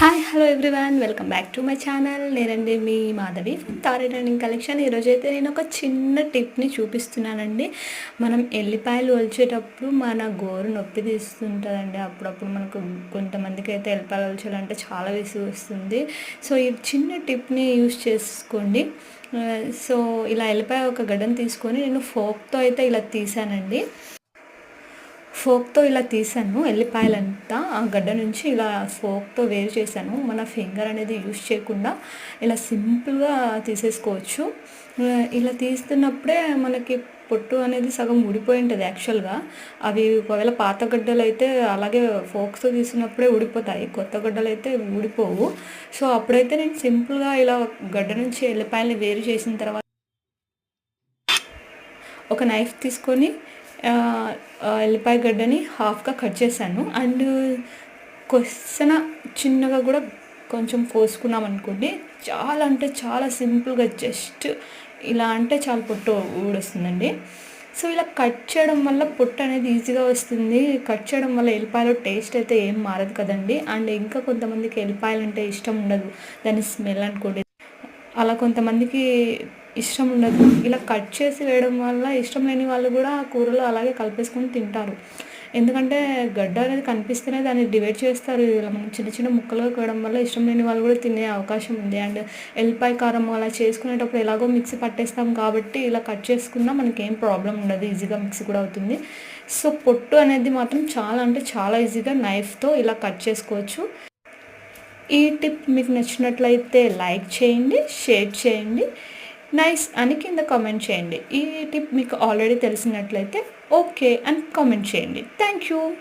Hi hello everyone welcome back to my channel నేనండి మీ మాధవి తారీ రన్నింగ్ కలెక్షన్ ఈరోజు అయితే నేను ఒక చిన్న టిప్ని చూపిస్తున్నానండి. మనం ఎల్లిపాయలు ఒలిచేటప్పుడు మన గోరు నొప్పి తీస్తుంటుందండి. అప్పుడప్పుడు మనకు కొంతమందికి అయితే ఎల్లిపాయలు ఒలిచాలంటే చాలా విసుగు వస్తుంది. సో ఈ చిన్న టిప్ని యూస్ చేసుకోండి. Uh, సో ఇలా ఎల్లిపాయ ఒక గడ్డను తీసుకొని నేను ఫోక్తో అయితే ఇలా తీసానండి. ఫోక్తో ఇలా తీసాను ఎల్లిపాయలంతా ఆ గడ్డ నుంచి ఇలా ఫోక్తో వేరు చేశాను. మన ఫింగర్ అనేది యూజ్ చేయకుండా ఇలా సింపుల్గా తీసేసుకోవచ్చు. ఇలా తీస్తున్నప్పుడే మనకి పొట్టు అనేది సగం ఊడిపోయి ఉంటుంది యాక్చువల్గా. అవి ఒకవేళ పాత గడ్డలు అయితే అలాగే ఫోక్స్తో తీసినప్పుడే ఊడిపోతాయి కొత్త గడ్డలు అయితే ఊడిపోవు. సో అప్పుడైతే నేను సింపుల్గా ఇలా గడ్డ నుంచి ఎల్లిపాయలని వేరు చేసిన తర్వాత ఒక నైఫ్ తీసుకొని ఎల్లిపాయ గడ్డని హాఫ్గా కట్ చేశాను. అండ్ కొసన చిన్నగా కూడా కొంచెం కోసుకున్నాం అనుకోండి చాలా అంటే చాలా సింపుల్గా జస్ట్ ఇలా అంటే చాలా పొట్టు ఊడొస్తుందండి. సో ఇలా కట్ చేయడం వల్ల పొట్టు అనేది ఈజీగా వస్తుంది. కట్ చేయడం వల్ల ఎల్లిపాయలో టేస్ట్ అయితే ఏం మారదు కదండి. అండ్ ఇంకా కొంతమందికి ఎల్లిపాయలు అంటే ఇష్టం ఉండదు. దాని స్మెల్ అనుకోండి. అలా కొంతమందికి ఇష్టం ఉండదు. ఇలా కట్ చేసి వేయడం వల్ల ఇష్టం లేని వాళ్ళు కూడా ఆ కూరలో అలాగే కలిపేసుకొని తింటారు. ఎందుకంటే గడ్డ అనేది కనిపిస్తేనే దాన్ని డివైడ్ చేస్తారు. ఇలా మనం చిన్న చిన్న ముక్కలుగా కోయడం వల్ల ఇష్టం లేని వాళ్ళు కూడా తినే అవకాశం ఉంది. అండ్ ఎల్లిపాయ కారం అలా చేసుకునేటప్పుడు ఎలాగో మిక్సీ పట్టేస్తాం కాబట్టి ఇలా కట్ చేసుకున్నా మనకి ఏం ప్రాబ్లం ఉండదు. ఈజీగా మిక్సీ కూడా అవుతుంది. సో పొట్టు అనేది మాత్రం చాలా అంటే చాలా ఈజీగా నైఫ్తో ఇలా కట్ చేసుకోవచ్చు. ఈ టిప్ మీకు నచ్చినట్లయితే లైక్ చేయండి షేర్ చేయండి. నైస్ అని కింద కామెంట్ చేయండి. ఈ టిప్ మీకు ఆల్రెడీ తెలిసినట్లయితే ఓకే అని కామెంట్ చేయండి. Thank you.